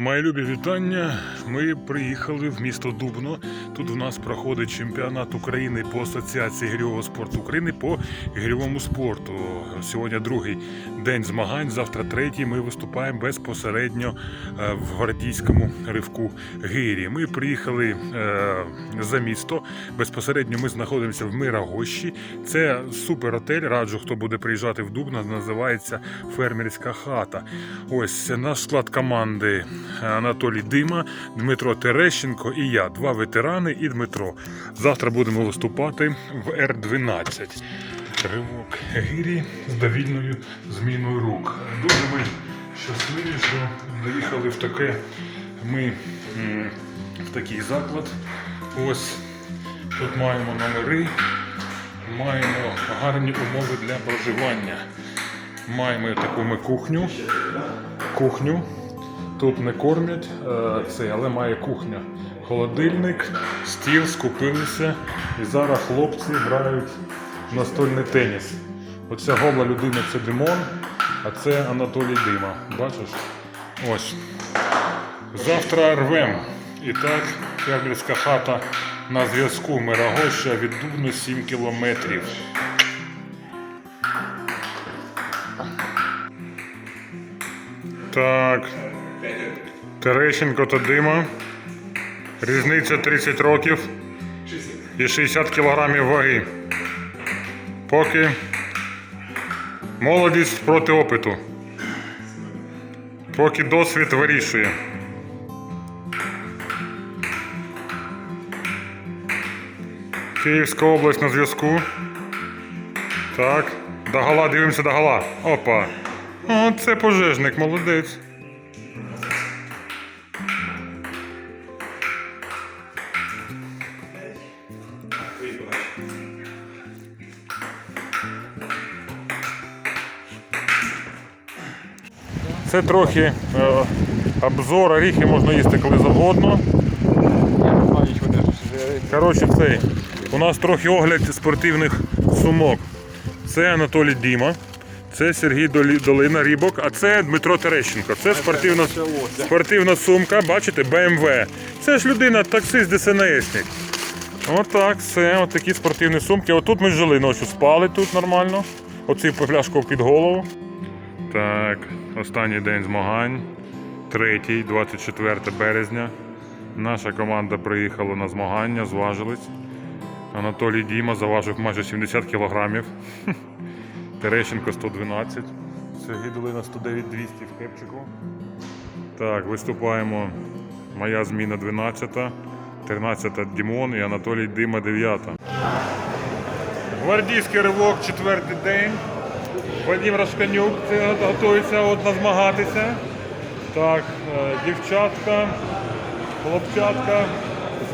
Мої любі вітання. Ми приїхали в місто Дубно. Тут в нас проходить чемпіонат України по асоціації гірьового спорту України по гірьовому спорту. Сьогодні другий день змагань, завтра третій. Ми виступаємо безпосередньо е, в гвардійському ривку гирі. Ми приїхали е, за місто. Безпосередньо ми знаходимося в Мирогощі. Це супер отель. Раджу, хто буде приїжджати в Дубно. Називається Фермерська хата. Ось наш склад команди Анатолій Дима, Дмитро Терещенко і я. Два ветерани і Дмитро. Завтра будемо виступати в Р-12. Ривок гирі з довільною зміною рук. Дуже ми щасливі, що доїхали в таке. Ми в такий заклад. Ось тут маємо номери, маємо гарні умови для проживання. Маємо таку ми кухню. Кухню. Тут не кормять е, це, але має кухня. Холодильник, стіл, скупилися. І зараз хлопці грають настольний теніс. Оця гола людина це Димон, а це Анатолій Дима. Бачиш? Ось. Завтра рвем. І так, фермерська хата на зв'язку Мирогоща від Дубну 7 кілометрів. Так. Терещенко та Дима. Різниця 30 років і 60 кілограмів ваги. Поки молодість проти опиту. Поки досвід вирішує. Київська область на зв'язку. Так. Догола, дивимося догола. Опа. О, це пожежник, молодець. Це трохи е, обзор, оріхи можна їсти коли завгодно. Коротше, цей. У нас трохи огляд спортивних сумок. Це Анатолій Діма, це Сергій Долина Рібок, а це Дмитро Терещенко. Це спортивна, спортивна сумка, бачите, BMW. Це ж людина, таксист ДСНСник. Отак, все, такі спортивні сумки. Отут ми жили ночі, спали тут нормально. Оцю пляшку під голову. Так, останній день змагань. Третій, 24 березня. Наша команда приїхала на змагання, зважились. Анатолій Діма заважив майже 70 кілограмів. Терещенко 112. Сергій Долина 109 200 в кепчику. Так, виступаємо. Моя зміна 12, 13 Дімон і Анатолій Дима 9. Гвардійський ривок, четвертий день. Вадим Рашканюк готується от змагатися. Так, е, дівчатка, хлопчатка,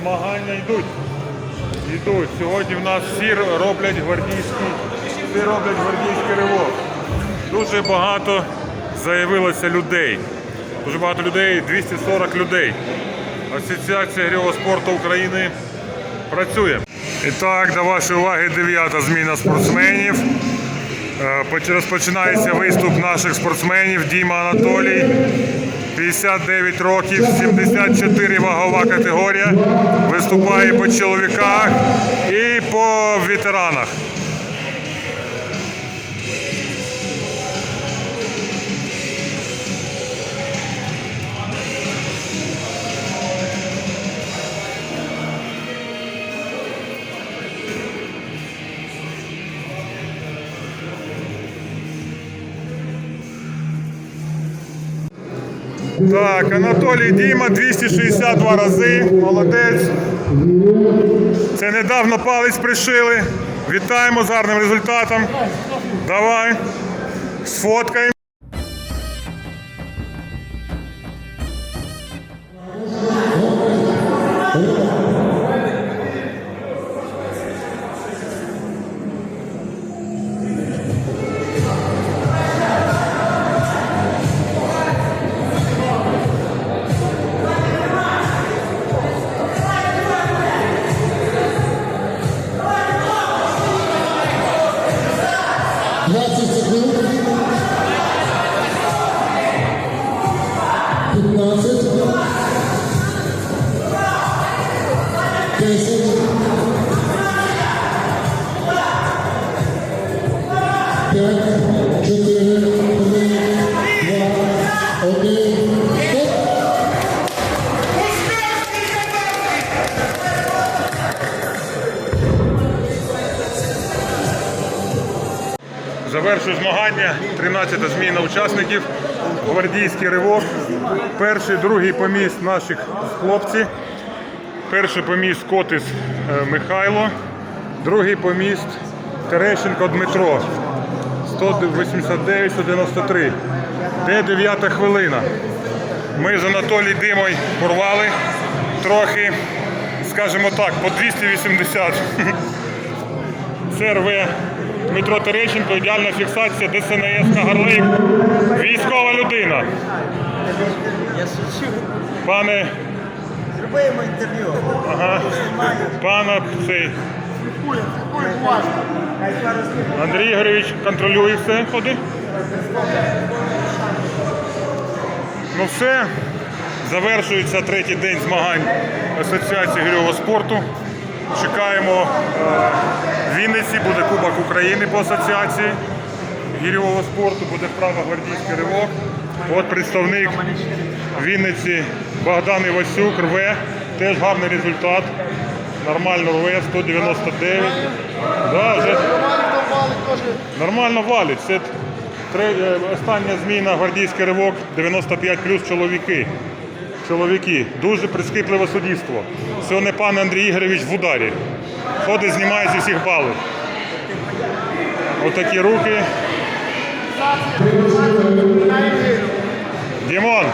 змагання йдуть. Йдуть. Сьогодні в нас всі роблять гвардійський, всі роблять гвардійський ривок. Дуже багато заявилося людей. Дуже багато людей, 240 людей. Асоціація грівого спорту України працює. І так, до вашої уваги дев'ята зміна спортсменів. Е, поч- Розпочинається виступ наших спортсменів. Діма Анатолій, 59 років, 74 вагова категорія. Виступає по чоловіках і по ветеранах. Так, Анатолій Діма 262 рази. Молодець. Це недавно палець пришили. Вітаємо з гарним результатом. Давай. Сфоткаємо. Завершую змагання. 13 зміна учасників. Гвардійський ривок. Перший, другий поміст наших хлопці. Перший поміст Котис е, Михайло. Другий поміст Терещенко Дмитро. 189-193. Де 9 хвилина. Ми з Анатолій Димой порвали трохи, скажімо так, по 280. Це рве Дмитро Терещенко, ідеальна фіксація, ДСНС Кагарлик. Військова людина. Я шучу. Пане, Зроби йому інтерв'ю. ага, пана цей Андрій Ігорович контролює все, ходи. Ну все. Завершується третій день змагань Асоціації гірьового спорту. Чекаємо е, в Вінниці, буде Кубок України по асоціації гірьового спорту, буде вправа гвардійський ривок. От представник Вінниці Богдан Івасюк рве. Теж гарний результат. Нормально рве, 199. Да, вже Нормально валить. Це е, остання зміна гвардійський ривок 95 плюс чоловіки. Чоловіки. Дуже прискіпливе суддівство. Сьогодні пан Андрій Ігорович в ударі. Ходить, знімає зі всіх балів. Отакі руки. Дімон.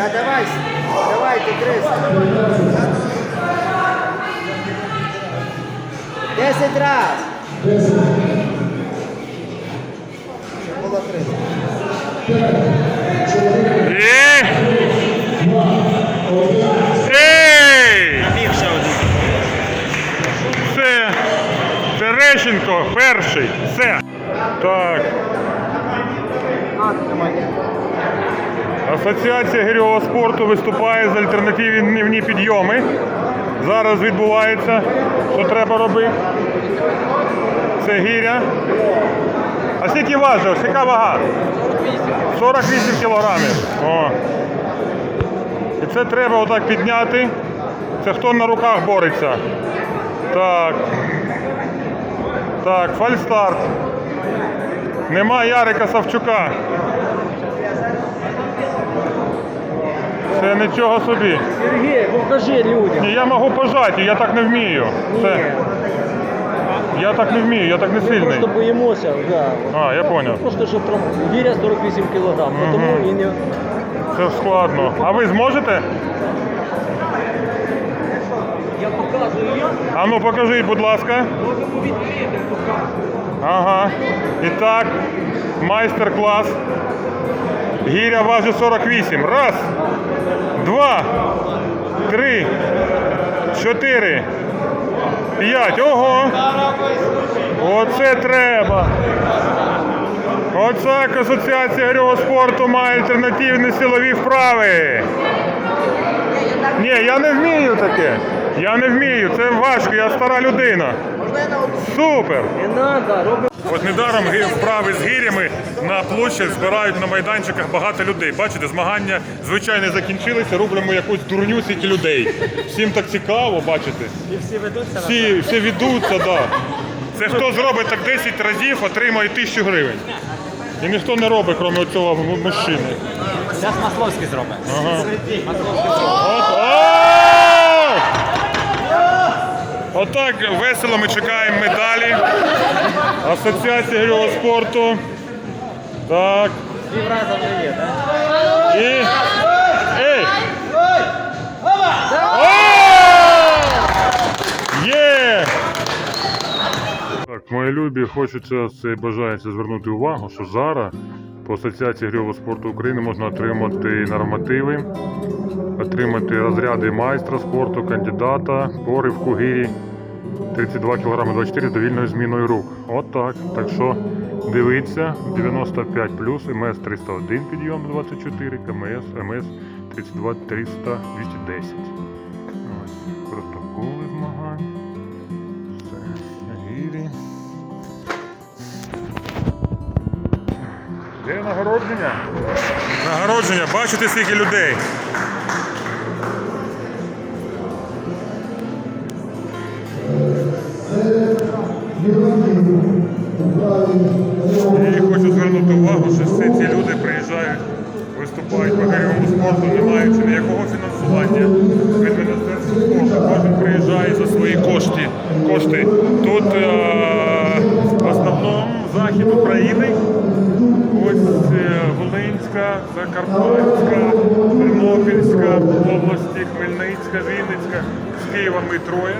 Да, давай, давайте, Крис. Десять раз. Щоб було три. І... Ей! Біг ще один. Це Терещенко перший. Все. Так. Асоціація гірьового спорту виступає з альтернативні підйоми. Зараз відбувається, що треба робити. Це гіря. А скільки важив? Яка вага? 48 кілограмів. О. І це треба отак підняти. Це хто на руках бореться. Так. Так, фальстарт. Нема Ярика Савчука. Це нічого собі. Сергій, покажи людям. Ні, я можу пожати, я так не вмію. Це, я так не вмію, я так не сильний. Просто боїмося, да. А, я зрозумів. Просто що тром... гіря 48 кг, тому і не Це складно. А ви зможете? я показую я, А ну покажіть, будь ласка. можемо відкрити. Ага. І так, майстер-клас. Гіря важить 48. Раз, два, три, чотири, п'ять. Ого! Оце треба. Оце асоціація гірьового спорту має альтернативні силові вправи. Ні, я не вмію таке. Я не вмію, це важко, я стара людина. Супер! Не треба. От недаром вправи з гирями на площах збирають на майданчиках багато людей. Бачите, змагання звичайно закінчилися, робимо якусь дурню скільки людей. Всім так цікаво, бачите. І всі ведуться Всі, всі ведуться, так. Да. Це хто зробить так 10 разів, отримає тисячу гривень. І ніхто не робить, крім цього мужчини. Зараз Масловський зробить. Ага. Отак весело ми чекаємо медалі. Асоціація гірьового спорту. Так. І. Ей! Є! Так, мої любі, хочеться це бажається звернути увагу, що зараз по Асоціації гірьового спорту України можна отримати нормативи, отримати розряди майстра спорту, кандидата по ривку гірі 32 кг 24 з довільною зміною рук. От так. Так що дивиться: 95 плюс, ем МС 301 підйом 24, КМС, МС 32 300 210. Ось протоколи змагань. Все, гірі. Де нагородження? Нагородження, бачите, скільки людей. Волинська, Закарпатська, Тернопільська області, Хмельницька, Вінницька. З Києва ми троє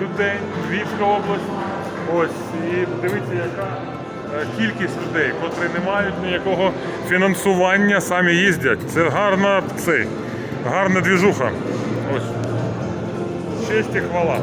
людей, Львівська область. Ось, і дивіться, яка е, кількість людей, котрі не мають ніякого фінансування, самі їздять. Це гарна це, гарна двіжуха. Ось. Честь і хвала.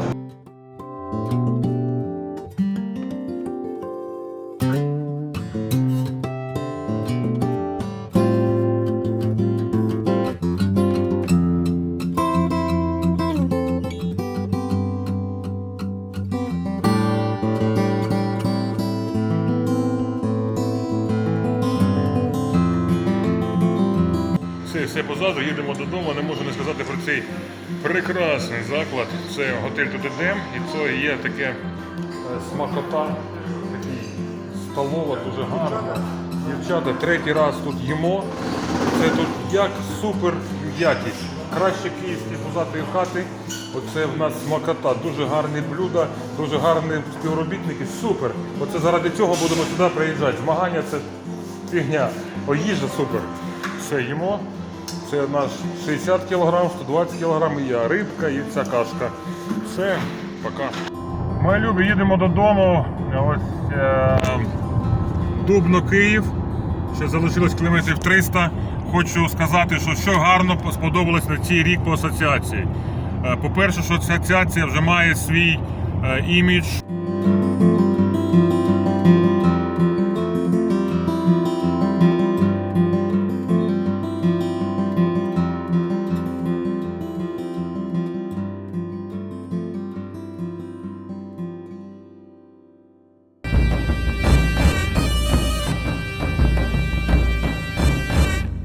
Позаду, їдемо додому. Не можу не сказати про цей прекрасний заклад. Це готель Тудедем, і це є таке е, смакота, такий столова, дуже гарна. Дівчата, третій раз тут їмо. Це тут як супер якість. Краще київські позатої хати. Оце в нас смакота. Дуже гарні блюда, дуже гарні співробітники. Супер. Оце заради цього будемо сюди приїжджати. Змагання це фігня. О, їжа супер. Все їмо. Це наш 60 кг, 120 кг і я рибка і ця кашка. Все, пока. Ми любі, їдемо додому. Ось е, Дубно Київ. Ще залишилось кілометрів 300. Хочу сказати, що що гарно сподобалось на цей рік по асоціації. Е, По-перше, що асоціація вже має свій е, імідж,